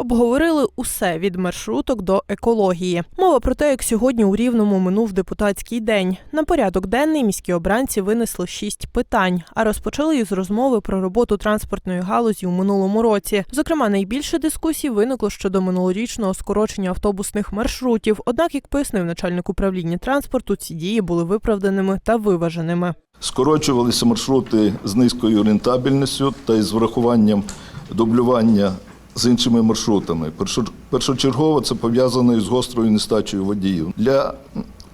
Обговорили усе від маршруток до екології. Мова про те, як сьогодні у Рівному минув депутатський день. На порядок денний міські обранці винесли шість питань, а розпочали із розмови про роботу транспортної галузі у минулому році. Зокрема, найбільше дискусій виникло щодо минулорічного скорочення автобусних маршрутів. Однак, як пояснив начальник управління транспорту, ці дії були виправданими та виваженими. Скорочувалися маршрути з низькою рентабельністю та із врахуванням дублювання з іншими маршрутами. Першо- Першочергово це пов'язано із гострою нестачею водіїв. Для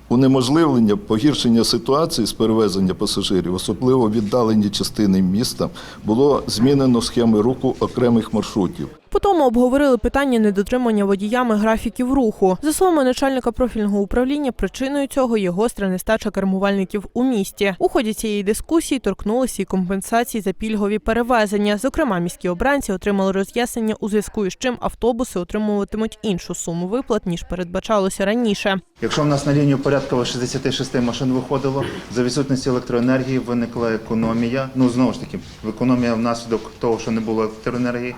унеможливлення погіршення ситуації з перевезення пасажирів, особливо віддалені частини міста, було змінено схеми руху окремих маршрутів. Потім обговорили питання недотримання водіями графіків руху. За словами начальника профільного управління, причиною цього є гостра нестача кермувальників у місті. У ході цієї дискусії торкнулися і компенсації за пільгові перевезення. Зокрема, міські обранці отримали роз'яснення у зв'язку із чим автобуси отримуватимуть іншу суму виплат ніж передбачалося раніше. Якщо в нас на лінію порядково 66 машин виходило, за відсутності електроенергії виникла економія. Ну знову ж таки, економія внаслідок того, що не було електроенергії,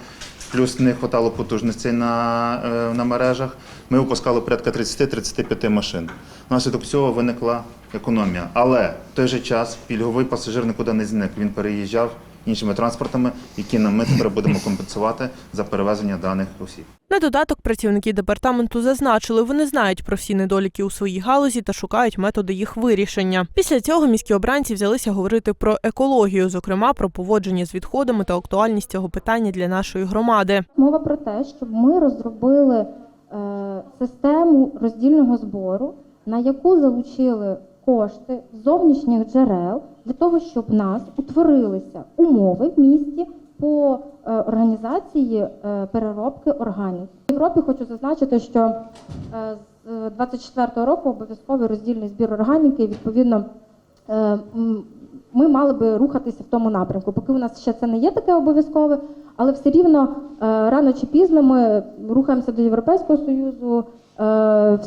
плюс не вистачало потужностей на, е, на мережах. Ми випускали порядка 30-35 машин. Внаслідок цього виникла економія. Але в той же час пільговий пасажир нікуди не зник. Він переїжджав іншими транспортами, які нам ми тепер будемо компенсувати за перевезення даних осіб. На додаток працівники департаменту зазначили, вони знають про всі недоліки у своїй галузі та шукають методи їх вирішення. Після цього міські обранці взялися говорити про екологію, зокрема про поводження з відходами та актуальність цього питання для нашої громади. Мова про те, щоб ми розробили е, систему роздільного збору, на яку залучили кошти зовнішніх джерел для того, щоб в нас утворилися умови в місті по е, організації е, переробки органів. В Європі хочу зазначити, що е, з 24 року обов'язковий роздільний збір органіки, відповідно. Ми мали би рухатися в тому напрямку. Поки у нас ще це не є таке обов'язкове, але все рівно е, рано чи пізно ми рухаємося до Європейського Союзу. Е,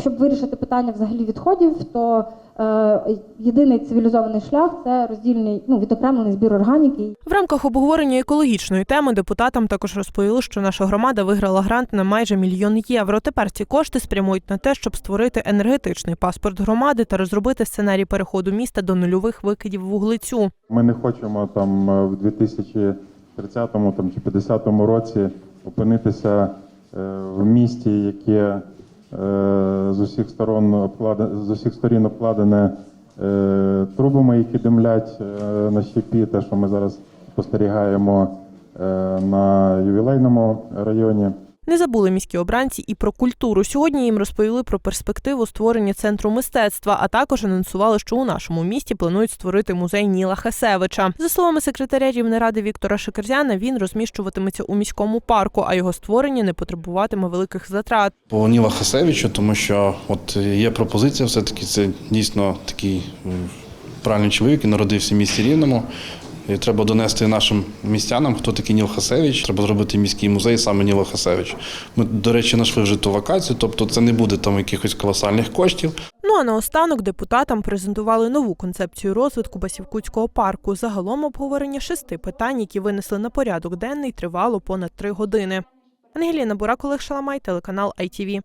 щоб вирішити питання взагалі відходів, то е, єдиний цивілізований шлях це роздільний ну відокремлений збір органіки. В рамках обговорення екологічної теми депутатам також розповіли, що наша громада виграла грант на майже мільйон євро. Тепер ці кошти спрямують на те, щоб створити енергетичний паспорт громади та розробити сценарій переходу міста до нульових викидів вуглецю. Ми не хочемо там в 2000 30-му там, чи 50-му році опинитися е, в місті, яке е, з усіх сторон обкладе, з усіх сторін обкладене е, трубами, які димлять на щепі, те, що ми зараз спостерігаємо на ювілейному районі. Не забули міські обранці і про культуру. Сьогодні їм розповіли про перспективу створення центру мистецтва, а також анонсували, що у нашому місті планують створити музей Ніла Хасевича. За словами секретаря Рівнеради Віктора Шикерзяна, він розміщуватиметься у міському парку, а його створення не потребуватиме великих затрат. По Ніла Хасевичу, тому що от є пропозиція, все-таки це дійсно такий правильний чоловік, який народився в місті Рівному. І треба донести нашим містянам, хто такий Ніл Хасевич. Треба зробити міський музей саме Ніла Хасевич. Ми, до речі, знайшли вже ту вакацію, тобто це не буде там якихось колосальних коштів. Ну а наостанок депутатам презентували нову концепцію розвитку Басівкутського парку. Загалом обговорення шести питань, які винесли на порядок денний, тривало понад три години. Ангеліна Бурак, Олег Шаламай, телеканал ITV.